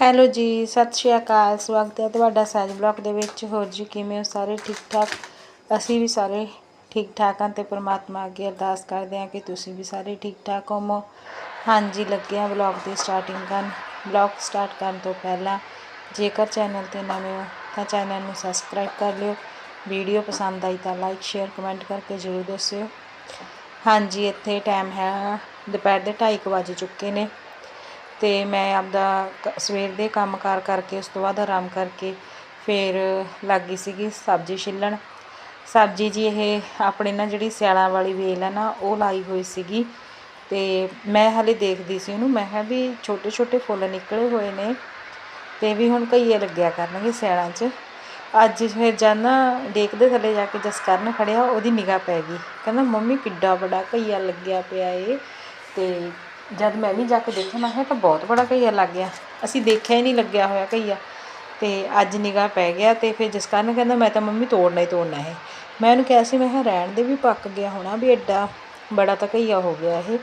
Hello ਜੀ, ਸਤਿ ਸ਼੍ਰੀ ਅਕਾਲ, ਸਵਾਗਤ ਹੈ ਤੁਹਾਡਾ ਸਾਜ ਬਲੌਗ ਦੇ ਵਿੱਚ। ਹੋਰ ਜੀ, ਕਿਵੇਂ ਹੋ ਸਾਰੇ? ਠੀਕ ਠਾਕ? ਅਸੀਂ ਵੀ ਸਾਰੇ ਠੀਕ ਠਾਕ ਹਾਂ ਤੇ ਪ੍ਰਮਾਤਮਾ ਅੱਗੇ ਅਰਦਾਸ ਕਰਦੇ ਹਾਂ ਕਿ ਤੁਸੀਂ ਵੀ ਸਾਰੇ ਠੀਕ ਠਾਕ ਹੋਵੋ। ਹਾਂਜੀ, ਲੱਗੇ ਹਾਂ ਬਲੌਗ ਦੀ ਸਟਾਰਟਿੰਗ ਕਰਨ। ਬਲੌਗ ਸਟਾਰਟ ਕਰਨ ਤੋਂ ਪਹਿਲਾਂ ਜੇਕਰ ਚੈਨਲ ਤੇ ਨਵੇਂ ਹੋ ਤਾਂ ਚੈਨਲ ਨੂੰ ਸਬਸਕ੍ਰਾਈਬ ਕਰ ਲਿਓ। ਵੀਡੀਓ ਪਸੰਦ ਆਈ ਤਾਂ ਲਾਈਕ ਸ਼ੇਅਰ ਕਮੈਂਟ ਕਰਕੇ ਜ਼ਰੂਰ ਦੱਸਿਓ। ਹਾਂਜੀ, ਇੱਥੇ ਟਾਈਮ ਹੈ, ਦੁਪਹਿਰ ਦੇ 2:30 ਵਜ ਚੁੱਕੇ ਨੇ। ਅਤੇ ਮੈਂ ਆਪਦਾ ਕ- ਸਵੇਰ ਦੇ ਕੰਮ ਕਾਰ ਕਰਕੇ, ਉਸ ਤੋਂ ਬਾਅਦ ਆਰਾਮ ਕਰਕੇ ਫਿਰ ਲੱਗ ਗਈ ਸੀਗੀ ਸਬਜ਼ੀ ਛਿੱਲਣ। ਸਬਜ਼ੀ ਜੀ ਇਹ ਆਪਣੇ ਨਾ ਜਿਹੜੀ ਸਿਆਲਾਂ ਵਾਲੀ ਵੇਲ ਹੈ ਨਾ, ਉਹ ਲਾਈ ਹੋਈ ਸੀਗੀ ਅਤੇ ਮੈਂ ਹਲੇ ਦੇਖਦੀ ਸੀ ਉਹਨੂੰ, ਮੈਂ ਕਿਹਾ ਵੀ ਛੋਟੇ ਛੋਟੇ ਫੁੱਲ ਨਿਕਲੇ ਹੋਏ ਨੇ ਅਤੇ ਵੀ ਹੁਣ ਘਈਏ ਲੱਗਿਆ ਕਰਨਗੇ ਸਿਆਲਾਂ 'ਚ। ਅੱਜ ਫਿਰ ਜਦ ਨਾ ਦੇਖਦੇ ਥੱਲੇ ਜਾ ਕੇ ਜਸਕਰਨ ਖੜਿਆ, ਉਹਦੀ ਨਿਗਾਹ ਪੈ ਗਈ। ਕਹਿੰਦਾ, ਮੰਮੀ ਕਿੱਡਾ ਵੱਡਾ ਘਈਆ ਲੱਗਿਆ ਪਿਆ ਏ। ਅਤੇ ਜਦ ਮੈਂ ਵੀ ਜਾ ਕੇ ਦੇਖਿਆ, ਮੈਂ ਕਿਹਾ ਤਾਂ ਬਹੁਤ ਬੜਾ ਘਈਆ ਲੱਗ ਗਿਆ। ਅਸੀਂ ਦੇਖਿਆ ਹੀ ਨਹੀਂ, ਲੱਗਿਆ ਹੋਇਆ ਘਈਆ। ਅਤੇ ਅੱਜ ਨਿਗਾਹ ਪੈ ਗਿਆ ਅਤੇ ਫਿਰ ਜਸਕਰਨ ਕਹਿੰਦਾ ਮੈਂ ਤਾਂ ਮੰਮੀ ਤੋੜਨਾ ਹੀ ਤੋੜਨਾ ਇਹ ਮੈਂ ਉਹਨੂੰ ਕਿਹਾ ਸੀ, ਮੈਂ ਕਿਹਾ ਰਹਿਣ ਦੇ ਵੀ ਪੱਕ ਗਿਆ ਹੋਣਾ ਵੀ ਐਡਾ ਬੜਾ ਤਾਂ ਘਈਆ ਹੋ ਗਿਆ ਇਹ।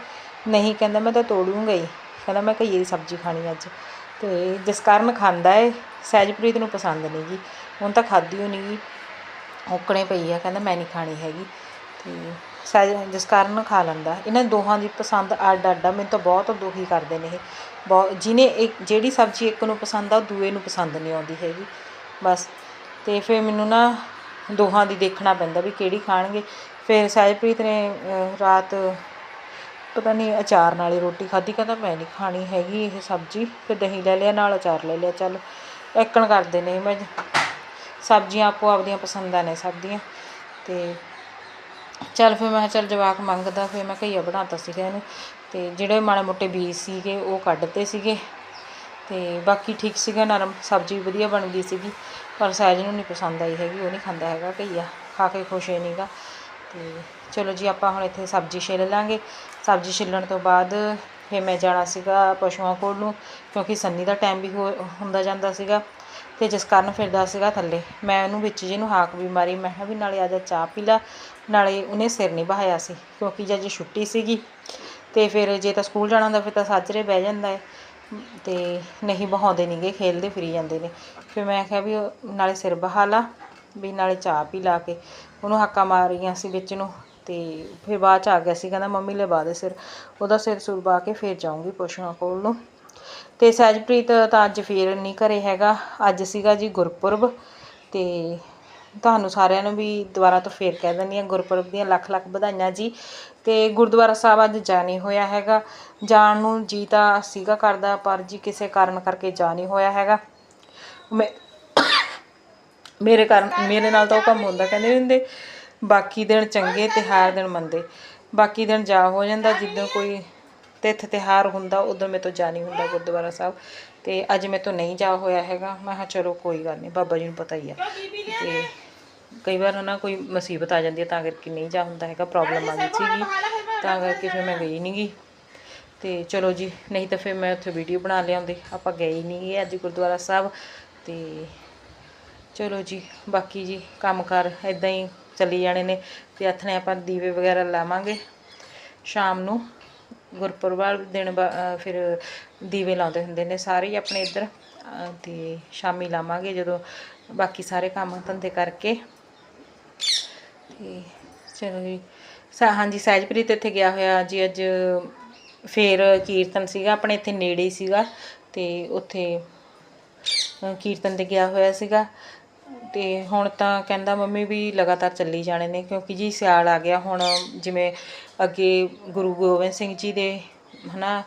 ਨਹੀਂ ਕਹਿੰਦਾ ਮੈਂ ਤਾਂ ਤੋੜੂੰਗਾ ਹੀ। ਕਹਿੰਦਾ ਮੈਂ ਘਈਏ ਦੀ ਸਬਜ਼ੀ ਖਾਣੀ ਅੱਜ। ਅਤੇ ਜਿਸ ਕਾਰਨ ਖਾਂਦਾ ਏ ਸਹਿਜਪ੍ਰੀਤ ਨੂੰ ਪਸੰਦ ਨਹੀਂ ਜੀ ਹੁਣ ਤਾਂ ਖਾਧੀ ਹੋ ਨਹੀਂ ਗੀ। ਔਕਣੇ ਪਈ ਆ, ਕਹਿੰਦਾ ਮੈਂ ਨਹੀਂ ਖਾਣੀ ਹੈਗੀ। ਅਤੇ ਸਹਿਜ ਜਿਸ ਕਾਰਨ ਖਾ ਲੈਂਦਾ। ਇਹਨਾਂ ਦੋਹਾਂ ਦੀ ਪਸੰਦ ਅੱਡ ਅੱਡ ਆ। ਮੈਨੂੰ ਤਾਂ ਬਹੁਤ ਦੁਖੀ ਕਰਦੇ ਨੇ ਇਹ। ਬਹੁਤ ਜਿਹਨੇ ਇੱਕ, ਜਿਹੜੀ ਸਬਜ਼ੀ ਇੱਕ ਨੂੰ ਪਸੰਦ ਆ, ਉਹ ਦੂਏ ਨੂੰ ਪਸੰਦ ਨਹੀਂ ਆਉਂਦੀ ਹੈਗੀ। ਬਸ। ਅਤੇ ਫਿਰ ਮੈਨੂੰ ਨਾ ਦੋਹਾਂ ਦੀ ਦੇਖਣਾ ਪੈਂਦਾ ਵੀ ਕਿਹੜੀ ਖਾਣਗੇ। ਫਿਰ ਸਹਿਜਪ੍ਰੀਤ ਨੇ ਰਾਤ ਪਤਾ ਨਹੀਂ ਅਚਾਰ ਨਾਲ ਹੀ ਰੋਟੀ ਖਾਧੀ। ਕਹਿੰਦਾ ਮੈਂ ਨਹੀਂ ਖਾਣੀ ਹੈਗੀ ਇਹ ਸਬਜ਼ੀ। ਫਿਰ ਦਹੀਂ ਲੈ ਲਿਆ, ਨਾਲ ਅਚਾਰ ਲੈ ਲਿਆ। ਚੱਲ ਐਕਣ ਕਰਦੇ ਨੇ ਮੈਂ ਸਬਜ਼ੀਆਂ ਆਪੋ ਆਪਦੀਆਂ ਪਸੰਦਾਂ ਨੇ ਸਭ ਦੀਆਂ। ਅਤੇ ਚੱਲ ਫਿਰ ਮੈਂ ਕਿਹਾ ਚੱਲ ਜਵਾਕ ਮੰਗਦਾ, ਫਿਰ ਮੈਂ ਘਈਆ ਬਣਾਤਾ ਸੀਗਾ ਇਹਨੂੰ ਤੇ ਜਿਹੜੇ ਮਾੜੇ ਮੋਟੇ ਬੀਜ ਸੀਗੇ ਉਹ ਕੱਢਤੇ ਸੀਗੇ ਤੇ ਬਾਕੀ ਠੀਕ ਸੀਗਾ, ਨਰਮ ਸਬਜ਼ੀ ਵਧੀਆ ਬਣ ਗਈ ਸੀਗੀ, ਪਰ ਸਹਿਜ ਨੂੰ ਨਹੀਂ ਪਸੰਦ ਆਈ ਹੈਗੀ, ਉਹ ਨਹੀਂ ਖਾਂਦਾ ਹੈਗਾ ਘਈਆ, ਖਾ ਕੇ ਖੁਸ਼ ਹੀ ਨਹੀਂਗਾ ਤੇ ਚਲੋ ਜੀ, ਆਪਾਂ ਹੁਣ ਇੱਥੇ ਸਬਜ਼ੀ ਛਿੱਲ ਲਾਂਗੇ। ਸਬਜ਼ੀ ਛਿੱਲਣ ਤੋਂ ਬਾਅਦ ਫਿਰ ਮੈਂ ਜਾਣਾ ਸੀਗਾ ਪਸ਼ੂਆਂ ਕੋਲ ਨੂੰ, ਕਿਉਂਕਿ ਸੰਨੀ ਦਾ ਟਾਈਮ ਵੀ ਹੋ- ਹੁੰਦਾ ਜਾਂਦਾ ਸੀਗਾ। ਅਤੇ ਜਿਸ ਕਾਰਨ ਫਿਰਦਾ ਸੀਗਾ ਥੱਲੇ। ਮੈਂ ਉਹਨੂੰ ਵਿੱਚ ਜਿਹਨੂੰ ਹਾਕ ਵੀ ਮਾਰੀ, ਮੈਂ ਕਿਹਾ ਵੀ ਨਾਲੇ ਆ ਜਾ ਚਾਹ ਪੀ ਲਾ, ਨਾਲੇ ਉਹਨੇ ਸਿਰ ਨਹੀਂ ਬਹਾਇਆ ਸੀ, ਕਿਉਂਕਿ ਜੇ ਅੱਜ ਛੁੱਟੀ ਸੀਗੀ ਅਤੇ ਫਿਰ ਜੇ ਤਾਂ ਸਕੂਲ ਜਾਣਾ ਹੁੰਦਾ, ਫਿਰ ਤਾਂ ਸਾਜਰੇ ਬਹਿ ਜਾਂਦਾ ਹੈ। ਅਤੇ ਨਹੀਂ ਬਹਾਉਂਦੇ ਨਹੀਂਗੇ ਖੇਲਦੇ ਫਿਰੀ ਜਾਂਦੇ ਨੇ। ਫਿਰ ਮੈਂ ਕਿਹਾ ਵੀ ਨਾਲੇ ਸਿਰ ਬਹਾ ਲਾ, ਵੀ ਨਾਲੇ ਚਾਹ ਪੀ ਲਾ ਕੇ। ਉਹਨੂੰ ਹਾਕਾਂ ਮਾਰੀਆਂ ਸੀ ਵਿੱਚ ਨੂੰ ਅਤੇ ਫਿਰ ਬਾਅਦ ਚ ਆ ਗਿਆ ਸੀ, ਕਹਿੰਦਾ ਮੰਮੀ ਲਵਾ ਦੇ ਸਿਰ। ਉਹਦਾ ਸਿਰ ਸੁਰ ਬਾ ਕੇ ਫਿਰ ਜਾਊਂਗੀ ਪਸ਼ੂਆਂ ਕੋਲ ਨੂੰ। ਅਤੇ ਸਹਿਜਪ੍ਰੀਤ ਤਾਂ ਅੱਜ ਫਿਰ ਨਹੀਂ ਘਰੇ ਹੈਗਾ। ਅੱਜ ਸੀਗਾ ਜੀ ਗੁਰਪੁਰਬ ਅਤੇ ਤੁਹਾਨੂੰ ਸਾਰਿਆਂ ਨੂੰ ਵੀ ਦੁਬਾਰਾ ਤੋਂ ਫੇਰ ਕਹਿ ਦਿੰਦੀ ਹਾਂ, ਗੁਰਪੁਰਬ ਦੀਆਂ ਲੱਖ ਲੱਖ ਵਧਾਈਆਂ ਜੀ। ਤੇ ਗੁਰਦੁਆਰਾ ਸਾਹਿਬ ਅੱਜ ਜਾ ਨਹੀਂ ਹੋਇਆ ਹੈਗਾ। ਜਾਣ ਨੂੰ ਜੀ ਤਾਂ ਸੀਗਾ ਕਰਦਾ, ਪਰ ਜੀ ਕਿਸੇ ਕਾਰਨ ਕਰਕੇ ਜਾ ਨਹੀਂ ਹੋਇਆ ਹੈਗਾ। ਮੈਂ ਮੇਰੇ ਕਾਰਨ, ਮੇਰੇ ਨਾਲ ਤਾਂ ਉਹ ਕੰਮ ਹੁੰਦਾ ਕਹਿੰਦੇ ਨੀ ਹੁੰਦੇ, ਬਾਕੀ ਦਿਨ ਚੰਗੇ ਤੇ ਦਿਨ ਮੰਦੇ। ਬਾਕੀ ਦਿਨ ਜਾ ਹੋ ਜਾਂਦਾ, ਜਿੱਦਣ ਕੋਈ ਤਿੱਥ ਤਿਹਾਰ ਹੁੰਦਾ, ਉਦੋਂ ਮੇਰੇ ਤੋਂ ਜਾ ਨਹੀਂ ਹੁੰਦਾ ਗੁਰਦੁਆਰਾ ਸਾਹਿਬ। ਤੇ ਅੱਜ ਮੇਰੇ ਤੋਂ ਨਹੀਂ ਜਾ ਹੋਇਆ ਹੈਗਾ। ਮੈਂ ਕਿਹਾ ਚਲੋ ਕੋਈ ਗੱਲ ਨਹੀਂ, ਬਾਬਾ ਜੀ ਨੂੰ ਪਤਾ ਹੀ ਆ। ਤੇ ਕਈ ਵਾਰ ਨਾ ਕੋਈ ਮੁਸੀਬਤ ਆ ਜਾਂਦੀ ਹੈ ਤਾਂ ਕਰਕੇ ਨਹੀਂ ਜਾ ਹੁੰਦਾ ਹੈਗਾ, ਪ੍ਰੋਬਲਮ ਆ ਗਈ ਸੀਗੀ। ਤਾਂ ਕਰਕੇ ਫਿਰ ਮੈਂ ਗਈ ਨਹੀਂ ਗੀ। ਤੇ ਚਲੋ ਜੀ, ਨਹੀਂ ਤਾਂ ਫਿਰ ਮੈਂ ਉੱਥੇ ਵੀਡੀਓ ਬਣਾ ਲਿਆਉਂਦੀ ਆਪਾਂ ਗਏ ਹੀ ਨਹੀਂ ਗਏ ਅੱਜ ਗੁਰਦੁਆਰਾ ਸਾਹਿਬ। ਤੇ ਚਲੋ ਜੀ, ਬਾਕੀ ਜੀ ਕੰਮਕਾਰ ਇਦਾਂ ਹੀ ਚੱਲੀ ਜਾਣੇ ਨੇ। ਤੇ ਹੱਥ ਨੇ ਆਪਾਂ ਦੀਵੇ ਵਗੈਰਾ ਲਾਵਾਂਗੇ ਸ਼ਾਮ ਨੂੰ। ਗੁਰਪੁਰਬ ਵਾਲੇ ਦਿਨ ਫਿਰ ਦੀਵੇ ਲਾਉਂਦੇ ਹੁੰਦੇ ਨੇ, ਸਾਰੇ ਹੀ ਆਪਣੇ ਇੱਧਰ, ਅਹ ਤੇ ਸ਼ਾਮੀ ਲਾਵਾਂਗੇ ਜਦੋਂ ਬਾਕੀ ਸਾਰੇ ਕੰਮ ਧੰਦੇ ਕਰਕੇ। ਤੇ ਚਲੋ ਜੀ। ਸਾ ਹਾਂਜੀ, ਸਹਿਜਪ੍ਰੀਤ ਇੱਥੇ ਗਿਆ ਹੋਇਆ ਜੀ, ਅੱਜ ਫੇਰ ਕੀਰਤਨ ਸੀਗਾ, ਆਪਣੇ ਇੱਥੇ ਨੇੜੇ ਹੀ ਸੀਗਾ, ਤੇ ਉੱਥੇ ਕੀਰਤਨ ਤੇ ਗਿਆ ਹੋਇਆ ਸੀਗਾ। ਤੇ ਹੁਣ ਤਾਂ ਕਹਿੰਦਾ ਮੰਮੀ ਵੀ ਲਗਾਤਾਰ ਚੱਲੀ ਜਾਣੇ ਨੇ, ਕਿਉਂਕਿ ਜੀ ਸਿਆਲ ਆ ਗਿਆ ਹੁਣ ਜਿਵੇਂ ਅੱਗੇ ਗੁਰੂ ਗੋਬਿੰਦ ਸਿੰਘ ਜੀ ਦੇ, ਹਨਾ,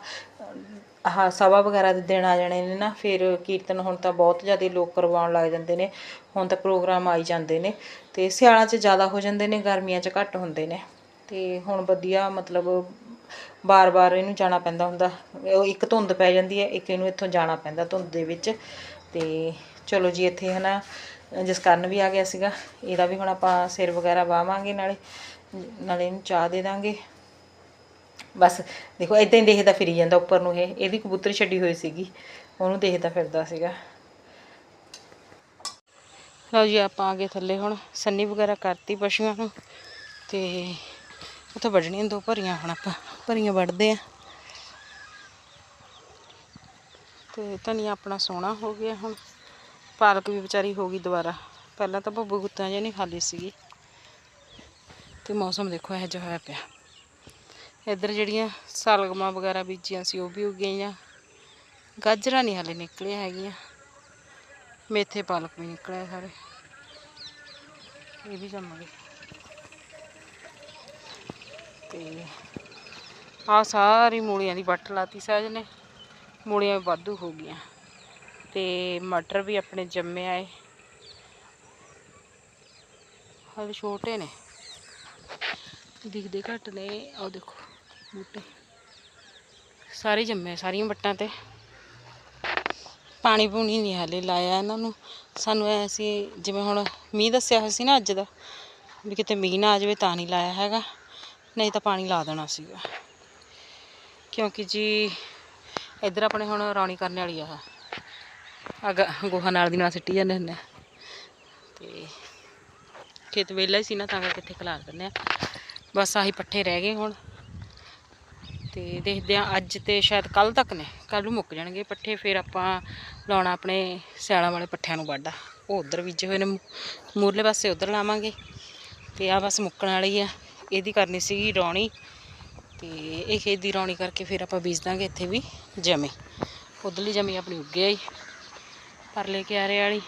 ਆਹ ਸਭਾ ਵਗੈਰਾ ਦੇ ਦਿਨ ਆ ਜਾਣੇ ਨੇ ਨਾ, ਫਿਰ ਕੀਰਤਨ ਹੁਣ ਤਾਂ ਬਹੁਤ ਜ਼ਿਆਦਾ ਲੋਕ ਕਰਵਾਉਣ ਲੱਗ ਜਾਂਦੇ ਨੇ, ਹੁਣ ਤਾਂ ਪ੍ਰੋਗਰਾਮ ਆਈ ਜਾਂਦੇ ਨੇ ਅਤੇ ਸਿਆਲਾਂ 'ਚ ਜ਼ਿਆਦਾ ਹੋ ਜਾਂਦੇ ਨੇ, ਗਰਮੀਆਂ 'ਚ ਘੱਟ ਹੁੰਦੇ ਨੇ ਅਤੇ ਹੁਣ ਵਧੀਆ ਮਤਲਬ ਬਾਰ-ਬਾਰ ਇਹਨੂੰ ਜਾਣਾ ਪੈਂਦਾ ਹੁੰਦਾ, ਉਹ ਇੱਕ ਧੁੰਦ ਪੈ ਜਾਂਦੀ ਹੈ, ਇੱਕ ਇਹਨੂੰ ਇੱਥੋਂ ਜਾਣਾ ਪੈਂਦਾ ਧੁੰਦ ਦੇ ਵਿੱਚ ਅਤੇ ਚਲੋ ਜੀ ਇੱਥੇ ਹੈ ਨਾ ਕਾਰਨ ਵੀ ਆ ਗਿਆ ਸੀਗਾ। ਇਹਦਾ ਵੀ ਹੁਣ ਆਪਾਂ ਸਿਰ ਵਗੈਰਾ ਵਾਵਾਂਗੇ ਨਾਲੇ ਨਾਲੇ ਇਹਨੂੰ ਚਾਹ ਦੇ ਦਾਂਗੇ। ਬਸ, ਦੇਖੋ ਇਦਾਂ ਹੀ ਦੇਖਦਾ ਫਿਰੀ ਜਾਂਦਾ ਉੱਪਰ ਨੂੰ ਇਹ। ਇਹਦੀ ਕਬੂਤਰ ਛੱਡੀ ਹੋਈ ਸੀਗੀ। ਉਹਨੂੰ ਦੇਖਦਾ ਫਿਰਦਾ ਸੀਗਾ। ਲਓ ਜੀ, ਆਪਾਂ ਆ ਗਏ ਥੱਲੇ ਹੁਣ। ਸੰਨੀ ਵਗੈਰਾ ਕਰਤੀ ਪਸ਼ੂਆਂ ਨੂੰ। ਤੇ ਉੱਥੇ ਵੱਢਣੀਆਂ ਦੋ ਭਰੀਆਂ ਹੁਣ ਆਪਾਂ। ਭਰੀਆਂ ਵੱਢਦੇ ਆ। ਤੇ ਧਨੀਆ ਆਪਣਾ ਸੋਹਣਾ ਹੋ ਗਿਆ ਹੁਣ। ਪਾਲਕ ਵੀ ਵਿਚਾਰੀ ਹੋ ਗਈ ਦੁਬਾਰਾ। ਪਹਿਲਾਂ ਤਾਂ ਭੱਬੂ ਗੁੱਤਾਂ ਜਿਹੀ ਨਹੀਂ ਖਾਲੀ ਸੀਗੀ। ਤੇ ਮੌਸਮ ਦੇਖੋ ਇਹੋ ਜਿਹਾ ਹੋਇਆ ਪਿਆ। ਇੱਧਰ ਜਿਹੜੀਆਂ ਸਲਗਮਾਂ ਵਗੈਰਾ ਬੀਜੀਆਂ ਸੀ, ਉਹ ਵੀ ਉੱਗ ਗਈਆਂ। ਗਾਜਰਾਂ ਨਹੀਂ ਹਾਲੇ ਨਿਕਲੀਆਂ ਹੈਗੀਆਂ। ਮੇਥੇ ਪਾਲਕ ਵੀ ਨਿਕਲਿਆ ਸਾਰੇ। ਇਹ ਵੀ ਜੰਮ ਗਏ ਤੇ ਆ ਸਾਰੀ ਮੂਲੀਆਂ ਦੀ ਵੱਟ ਲਾਤੀ ਸਾਜ ਨੇ ਮੂਲੀਆਂ ਵੀ ਵਾਧੂ ਹੋ ਗਈਆਂ। ਤੇ ਮਟਰ ਵੀ ਆਪਣੇ ਜੰਮੇ ਆਏ। ਹਾਲੇ ਛੋਟੇ ਨੇ। ਦਿਖਦੇ ਘੱਟ ਨੇ। ਆਹ ਦੇਖੋ, ਬੂਟੇ। ਸਾਰੇ ਜੰਮੇ ਸਾਰੀਆਂ ਵੱਟਾਂ ਤੇ। ਪਾਣੀ ਪੂਣੀ ਨਹੀਂ ਹਾਲੇ ਲਾਇਆ ਇਹਨਾਂ ਨੂੰ। ਸਾਨੂੰ ਐ ਸੀ, ਜਿਵੇਂ ਹੁਣ ਮੀਂਹ ਦੱਸਿਆ ਹੋਇਆ ਸੀ ਨਾ ਅੱਜ ਦਾ, ਵੀ ਕਿਤੇ ਮੀਂਹ ਨਾ ਆ ਜਾਵੇ ਤਾਂ ਨਹੀਂ ਲਾਇਆ ਹੈਗਾ। ਨਹੀਂ ਤਾਂ ਪਾਣੀ ਲਾ ਦੇਣਾ ਸੀਗਾ। ਕਿਉਂਕਿ ਜੀ, ਇੱਧਰ ਆਪਣੇ ਹੁਣ ਰੌਣੀ ਕਰਨ ਵਾਲੀ ਆ। ਅਗ ਗੋਹਾ ਨਾਲ ਦੀ ਨਾਲ ਸਿੱਟੀ ਜਾਂਦੇ ਹੁੰਦੇ ਆ। ਤੇ ਖੇਤ ਵਿਹਲਾ ਹੀ ਸੀ ਨਾ, ਤਾਂ ਕਰਕੇ ਇੱਥੇ ਖਲਾਰ ਦਿੰਦੇ ਆ। ਬਸ ਆਹੀ ਪੱਠੇ ਰਹਿ ਗਏ ਹੁਣ। ਤੇ ਦੇਖਦੇ ਆ, ਅੱਜ ਤੇ ਸ਼ਾਇਦ ਕੱਲ ਤੱਕ ਨੇ। ਕੱਲ ਨੂੰ ਮੁੱਕ ਜਾਣਗੇ ਪੱਠੇ, ਫਿਰ ਆਪਾਂ ਲਾਉਣਾ ਆਪਣੇ ਸਿਆਲਾਂ ਵਾਲੇ ਪੱਠਿਆਂ ਨੂੰ ਵਾਢਾ। ਉਹ ਉਧਰ ਬੀਜੇ ਹੋਏ ਨੇ ਮੂਰਲੇ ਪਾਸੇ ਉਧਰ ਲਾਵਾਂਗੇ। ਤੇ ਆ ਬਸ ਮੁੱਕਣ ਵਾਲੀ ਆ। ਇਹਦੀ ਕਰਨੀ ਸੀਗੀ ਰੌਣੀ। ਤੇ ਇਹ ਖੇਤ ਦੀ ਰੌਣੀ ਕਰਕੇ ਫਿਰ ਆਪਾਂ ਬੀਜ ਦਾਂਗੇ ਇੱਥੇ ਵੀ ਜਮੇ। ਉਧਰਲੀ ਜਮੀ ਆਪਣੀ ਉੱਗੇ ਆਈ ਪਰਲੇ ਕਿਆਰੇ ਵਾਲੀ।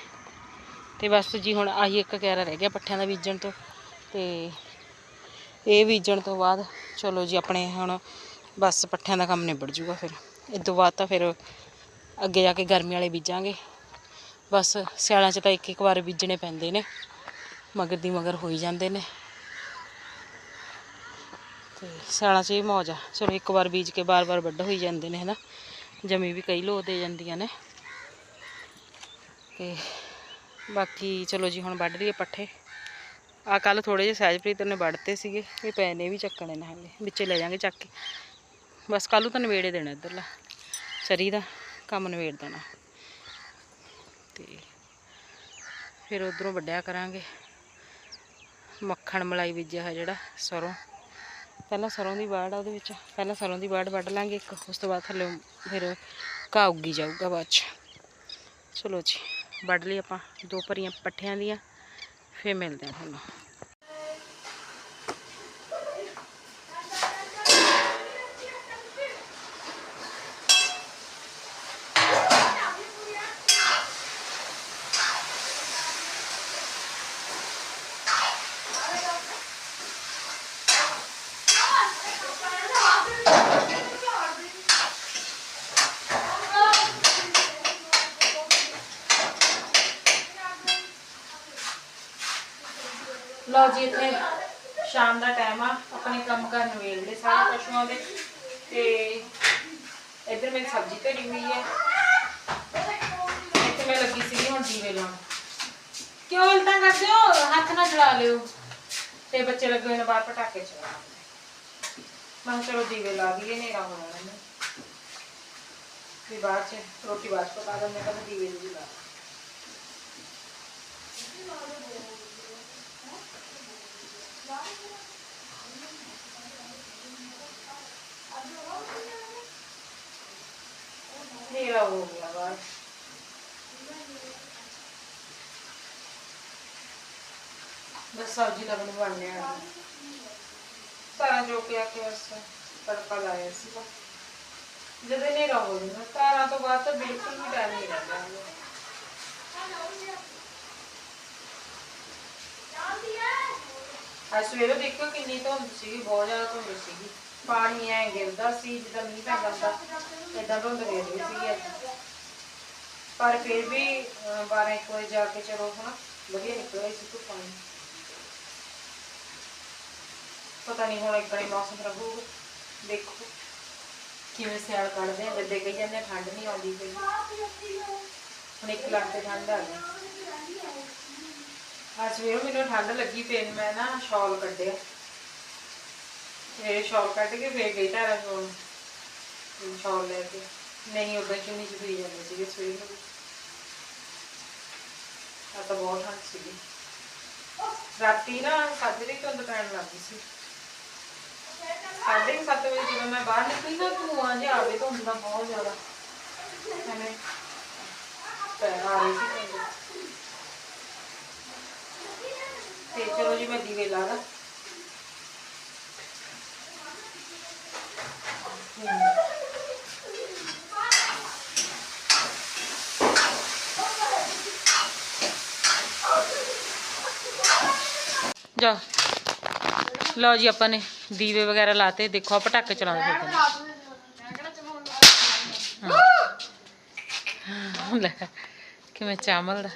ਤੇ ਬਸ ਜੀ ਹੁਣ ਆਹੀ ਇੱਕ ਕਿਆਰਾ ਰਹਿ ਗਿਆ ਪੱਠਿਆਂ ਦਾ ਬੀਜਣ ਤੋਂ। ਤੇ ਇਹ ਬੀਜਣ ਤੋਂ ਬਾਅਦ ਚਲੋ ਜੀ ਆਪਣੇ ਹੁਣ ਬਸ ਪੱਠਿਆਂ ਦਾ ਕੰਮ ਨਿਬੜ ਜੂਗਾ ਫਿਰ। ਇਸ ਤੋਂ ਬਾਅਦ ਤਾਂ ਫਿਰ ਅੱਗੇ ਜਾ ਕੇ ਗਰਮੀ ਵਾਲੇ ਬੀਜਾਂਗੇ। ਬਸ ਸਿਆਲਾਂ 'ਚ ਤਾਂ ਇੱਕ ਇੱਕ ਵਾਰ ਬੀਜਣੇ ਪੈਂਦੇ ਨੇ। ਮਗਰ ਦੀ ਮਗਰ ਹੋਈ ਜਾਂਦੇ ਨੇ। ਤੇ ਸਿਆਲਾਂ 'ਚ ਇਹ ਮੌਜ ਆ। ਚਲੋ ਇੱਕ ਵਾਰ ਬੀਜ ਕੇ ਬਾਰ-ਬਾਰ ਵੱਢ ਹੋਈ ਜਾਂਦੇ ਨੇ, ਹਨਾ? ਜਮੀ ਵੀ ਕਈ ਲੋ ਦੇ ਜਾਂਦੀਆਂ ਨੇ। ਤੇ ਬਾਕੀ ਚਲੋ ਜੀ, ਹੁਣ ਵੱਢ ਲਈਏ ਪੱਠੇ। ਆ ਕੱਲ ਥੋੜੇ ਜਿਹੇ ਸਹਿਜਪ੍ਰੀਤ ਨੇ ਵੱਢਤੇ ਸੀਗੇ, ਇਹ ਪੈਨੇ ਵੀ ਚੱਕਣੇ ਨੇ ਹਾਲੇ, ਵਿੱਚੇ ਲੈ ਜਾਾਂਗੇ ਚੱਕ ਕੇ। ਬਸ ਕੱਲ੍ਹ ਤਾਂ ਨਵੇੜੇ ਦੇਣਾ ਇੱਧਰਲਾ, ਸਰੀ ਦਾ ਕੰਮ ਨਵੇੜ ਦੇਣਾ। ਤੇ ਫਿਰ ਉਧਰੋਂ ਵੱਢਿਆ ਕਰਾਂਗੇ। ਮੱਖਣ ਮਲਾਈ ਬੀਜਿਆ ਹੈ ਜਿਹੜਾ ਸਰੋਂ। ਪਹਿਲਾਂ ਸਰੋਂ ਦੀ ਵਾੜ ਆ ਉਹਦੇ ਵਿੱਚ, ਪਹਿਲਾਂ ਸਰੋਂ ਦੀ ਵਾੜ ਵੱਢ ਲਾਂਗੇ ਇੱਕ, ਉਸ ਤੋਂ ਬਾਅਦ ਥੱਲੇ ਫਿਰ ਘਾਹ ਉੱਗੀ ਜਾਊਗਾ ਬਾਅਦ ਚ। ਚਲੋ ਜੀ। ਵੱਢ ਲਈ ਆਪਾਂ ਦੋ ਭਰੀਆਂ ਪੱਠਿਆਂ ਦੀਆਂ ਫਿਰ ਮਿਲਦੇ ਹਾਂ ਤੁਹਾਨੂੰ ਲਓ ਜੀ ਇੱਥੇ ਸ਼ਾਮ ਦਾ ਟਾਈਮ ਆ। ਆਪਣੇ ਕੰਮ ਕਰ ਨਵੇਲਦੇ ਸਾਰੇ ਪਸ਼ੂਆਂ ਦੇ। ਤੇ ਇੱਧਰ ਮੇਰੀ ਸਬਜ਼ੀ ਧਰੀ ਹੋਈ ਹੈ। ਇੱਥੇ ਮੈਂ ਲੱਗੀ ਸੀਗੀ ਹੁਣ ਦੀਵੇ ਲਾਉਣ। ਕਿਉਂ ਇਲਤਾਂ ਕਰਦੇ ਹੋ? ਹੱਥ ਨਾਲ ਜਲਾ ਲਿਓ। ਤੇ ਬੱਚੇ ਲੱਗੇ ਹੋਏ ਨੇ ਬਾਹਰ ਪਟਾਕੇ ਚਲਾਉਣ। ਮੈਂ ਕਿਹਾ ਚਲੋ ਦੀਵੇ ਲਾ ਦਈਏ ਨੇਰਾ ਹੋਣਾ ਇਹਨੂੰ। ਵੀ ਬਾਅਦ ਚ ਰੋਟੀ ਬਾਅਦ ਚ ਪਕਾ ਦਿੰਦੇ ਤਾਂ ਦੀਵੇ ਵੀ ਲਾ ਹਨੇਰਾ ਹੋ ਗਿਆ ਬਾਹਰ। ਬਸ ਸਬਜ਼ੀ ਤਾਂ ਮੈਨੂੰ ਬਣਨੇ ਆ ਸਾਰਾ ਜੋ ਕੇ ਆ ਕੇ ਬਸ ਲਾਇਆ ਸੀ ਜਦੋਂ ਹਨੇਰਾ ਹੋ ਜਾਂਦਾ, ਤਾਰਾਂ ਤੋਂ ਬਾਅਦ ਤਾਂ ਬਿਲਕੁਲ ਵੀ ਡਰ ਨਹੀਂ ਰਹਿੰਦਾ ਹੈਗਾ। ਅੱਜ ਸਵੇਰੇ ਦੇਖੋ ਕਿੰਨੀ ਧੁੰਦ ਸੀਗੀ ਬਹੁਤ ਜ਼ਿਆਦਾ ਧੁੰਦ ਸੀਗੀ। ਪਾਣੀ ਐ ਗਿਰਦਾ ਸੀ ਜਿੱਦਾਂ ਮੀਂਹ ਪੈ ਜਾਂਦਾ। ਏਦਾਂ ਧੁੰਦ ਗਿਰਦੀ ਸੀਗੀ ਅੱਜ। ਪਰ ਫਿਰ ਵੀ 12 1 ਵਜੇ ਜਾ ਕੇ ਚਲੋ ਹਨਾ ਵਧੀਆ ਨਿਕਲਿਆ ਸੀ ਧੁੱਪ ਪਾਣੀ ਪਤਾ ਨਹੀਂ ਹੁਣ ਇਕੜੇ ਮੌਸਮ ਰਹੂਗਾ। ਦੇਖੋ। ਕਿਵੇਂ ਸਿਆਲ ਕੱਢਦੇ ਆ ਜੱਦੇ ਕਹੀ ਜਾਂਦੇ ਆ, ਠੰਡ ਨਹੀਂ ਆਉਂਦੀ ਪਈ ਹੁਣ ਇੱਕ ਲੱਖ ਤੇ ਠੰਡ ਆ ਗਈ। ਅੱਜ ਵੀ ਮੈਨੂੰ ਠੰਡ ਲੱਗੀ ਪਈ ਮੈਂ ਨਾ ਸ਼ਾਲ ਕੱਢਿਆ। ਇਹ ਸ਼ਾਲ ਕੱਢ ਕੇ ਫੇਰ ਗਈ ਤਾਰਾ ਕੋਲ ਸ਼ਾਲ ਲੈ ਕੇ। ਨਹੀਂ ਉਦੋਂ ਚੁੰਨੀ ਚ ਪੀ ਜਾਂਦੇ ਸੀਗੇ ਸਵੇਰ ਨੂੰ। ਆ ਤਾਂ ਬਹੁਤ ਠੰਡ ਸੀਗੀ। ਰਾਤੀ ਨਾ ਸਾਜਰੇ ਧੁੰਦ ਪੈਣ ਲੱਗੀ ਸੀ। ਸਾਢੇ ਕੁ ਸੱਤ ਵਜੇ ਜਦੋਂ ਮੈਂ ਬਾਹਰ ਨਿਕਲੀ ਨਾ, ਧੂਆਂ ਜਿਹਾ ਆਵੇ ਧੁੰਦ ਦਾ ਬਹੁਤ ਜ਼ਿਆਦਾ। ਐਵੇਂ ਪੈਰ ਆ ਰਹੇ ਸੀ ਕਹਿੰਦੇ। ਤੇ ਚਲੋ ਜੀ ਮੈਂ ਦੀਵੇ ਲਾ ਦਾਂ। ਜਾ। ਲਓ ਜੀ ਆਪਾਂ ਨੇ ਦੀਵੇ ਵਗੈਰਾ ਲਾਤੇ। ਦੇਖੋ ਆ ਪਟਾਕੇ ਚਲਾਉਂਦੇ ਫਿਰਦੇ ਨੇ। ਹਾਂ। ਲੈ ਕਿਵੇਂ ਚਾਮਲ ਦਾ।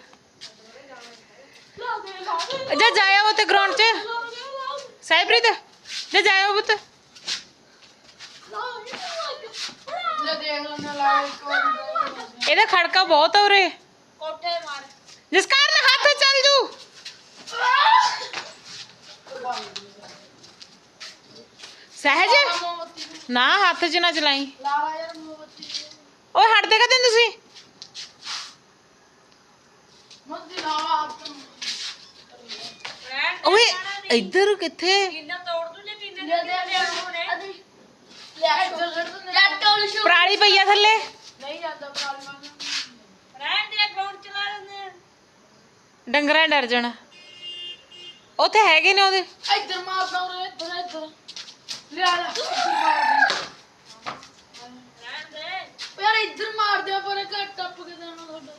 ਜਾ ਜਾਇਆ ਉਹ ਤੇ ਗਰਾਊਂਡ 'ਚ। ਸਾਈਬ੍ਰਿਤ ਜਾ ਜਾਇਆ ਉਹ ਤੇ ਇਹਦਾ ਖੜਕਾ ਬਹੁਤ ਹੋ ਰੇ ਜਿਸ ਕਾਰਨ ਹੱਥ ਚੱਲ ਜੂ। ਸਹਿਜ, ਨਾ ਹੱਥ 'ਚ ਨਾ ਚਲਾਈ। ਓਏ ਹਟਦੇ ਕਦੇ ਤੁਸੀਂ? ਓਏ ਇੱਧਰ ਕਿੱਥੇ ਪਰਾਲੀ ਪਈਆ ਥੱਲੇ ਨਹੀਂ ਜਾਂਦਾ ਪ੍ਰਾਬਲਮ ਡੰਗਰਾਂ ਡਰ ਜਾਣਾ ਉੱਥੇ ਹੈਗੇ ਨੇ ਉਹਦੇ ਇੱਧਰ ਮਾਰਦਾ ਉਹ ਇੱਧਰ ਇੱਧਰ ਲਿਆ ਲੈ ਮਾਰ ਦੇ ਉਹ ਯਾਰ ਇੱਧਰ ਮਾਰ ਦਿਆ ਪਰ ਘੱਟ ਟੱਪ ਕੇ ਦੇਣਾ ਤੁਹਾਡਾ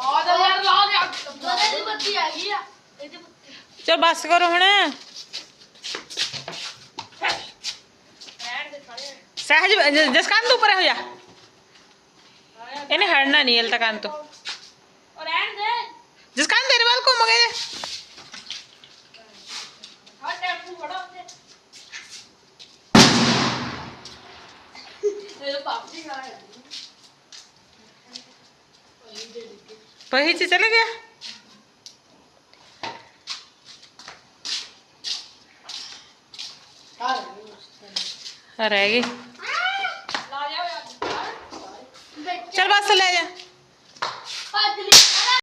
ਆ ਜਾ ਯਾਰ ਲਾ ਦੇ ਅੱਗ ਦੀ ਬੱਤੀ ਹੈਗੀ ਆ ਇਹਦੇ ਚਲ ਬੱਸ ਕਰੋ ਹੁਣ। ਸਹਿਜ ਜਸਕਾਨ ਤੋਂ ਉੱਪਰ ਹੋ ਜਾ ਇਹਨੇ ਹੜਨਾ ਨਹੀਂ ਹਲ ਤੱਕ ਤੋਂ। ਔਰ ਰਹਿਣ ਦੇ ਜਸਕਾਨ ਤੇਰੇ ਵੱਲ ਘੁੰਮ ਗਏ ਜੇ। ਟੈਂਪੂ ਫੜਾ ਉੱਤੇ ਇਹ ਪਾਪੀ ਗਾ ਹੈ ਪਹੀ ਚ ਚਲੇ ਗਿਆ? ਹਾਂ